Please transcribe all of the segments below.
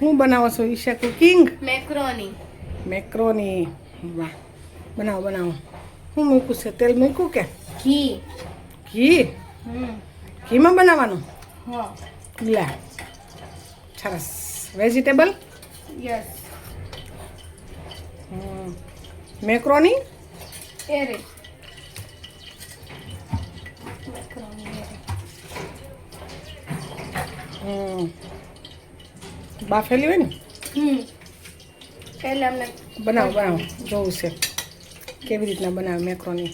હું બનાવો છો? Isha cooking macaroni. મેક્રોની? વાહ. બનાવો બનાવો. હું મૂકું છે. તેલ મૂકું કે? ઘી. ઘી? ઘીમાં બનાવવાનું? લે. સરસ. વેજીટેબલ? યસ. મેક્રોની એરે મેક્રોની? એરે. હમ. બાફેલી હોય ને હમ પહેલા અમને બનાવો બનાવો જોવું છે કેવી રીતના બનાવે મેક્રોની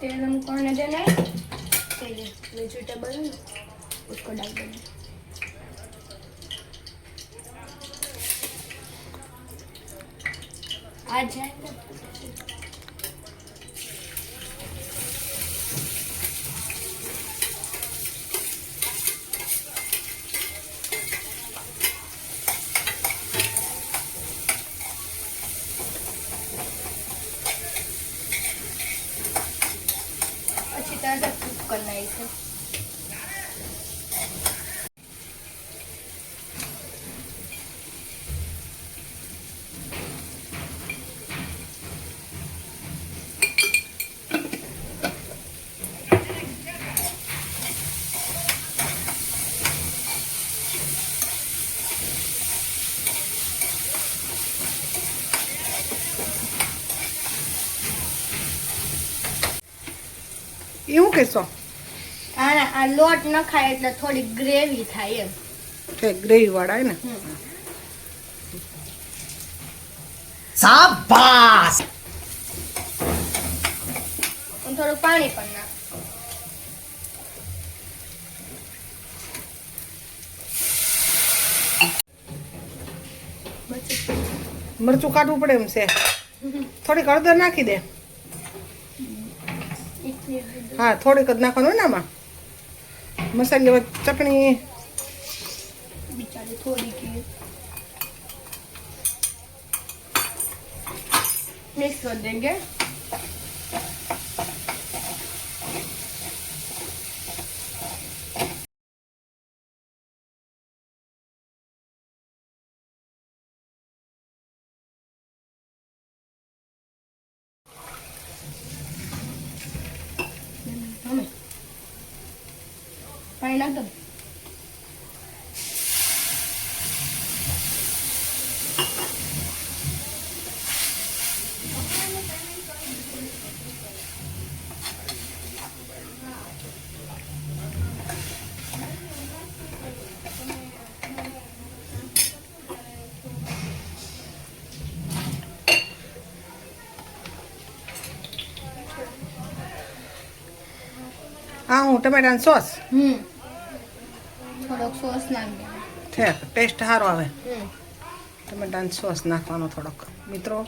तेल हमको आने देना है तेल वेजिटेबल उसको डाल देना है। आ जाएगा अच्छी तरह से कुक करना है इसे એવું કહેશો? આ આ લોટ ન ખાય એટલે થોડી ગ્રેવી થાય એમ. કે ગ્રેવી વાળા હે ને? શાબાશ! અને થોડું પાણી પણ નાખ. મરચું કાઢવું પડે એમ છે. થોડીક હળદર નાખી દે. હા થોડીક જ નાખવાનું ને મસાલી ચટણી. બિચારી કરી की Ah, usted me dan sos. થોડોક સોસ નાખ દે છે ટેસ્ટ સારો આવે. ટમેટા ને સોસ નાખવાનો થોડોક. મિત્રો?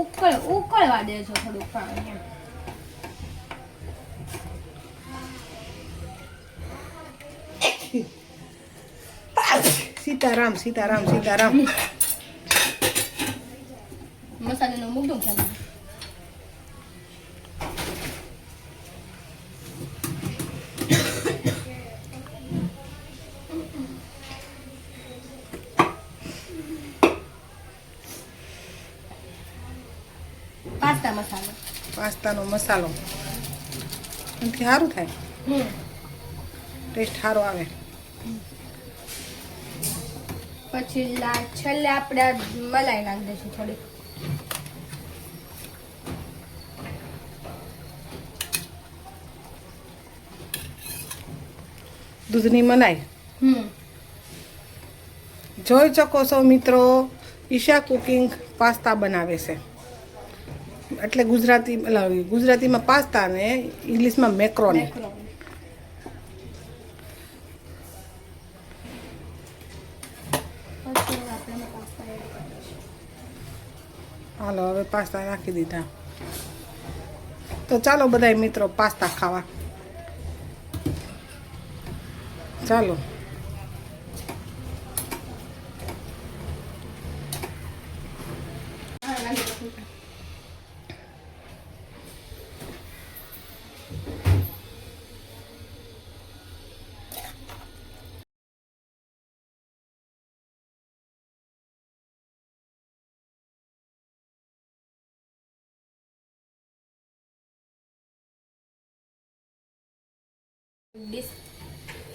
ઉકળ ઉકળવા દેજો થોડુંક પાણી. સીતારામ સીતારામ સીતારામ. મસાલાનો મૂક પાસ્તા મસાલો. પાસ્તાનો મસાલો. એનાથી સારું થાય. ટેસ્ટ સારો આવે. પછી લા છેલ્લે આપણે મલાઈ નાખી દઈશું થોડી દૂધની મલાઈ. હમ. જોઈ શકો છો મિત્રો ઈશા કુકિંગ પાસ્તા બનાવે છે. એટલે ગુજરાતી ગુજરાતીમાં પાસ્તા ને ઇંગ્લિશમાં મેક્રોની. હાલો, હવે પાસ્તા નાખી દીધા. તો ચાલો બધા મિત્રો પાસ્તા ખાવા. ચાલો હા નાખી દઈશું ડીશ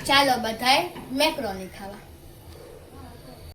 ચાલો બધાએ મેક્રોની ખાવા.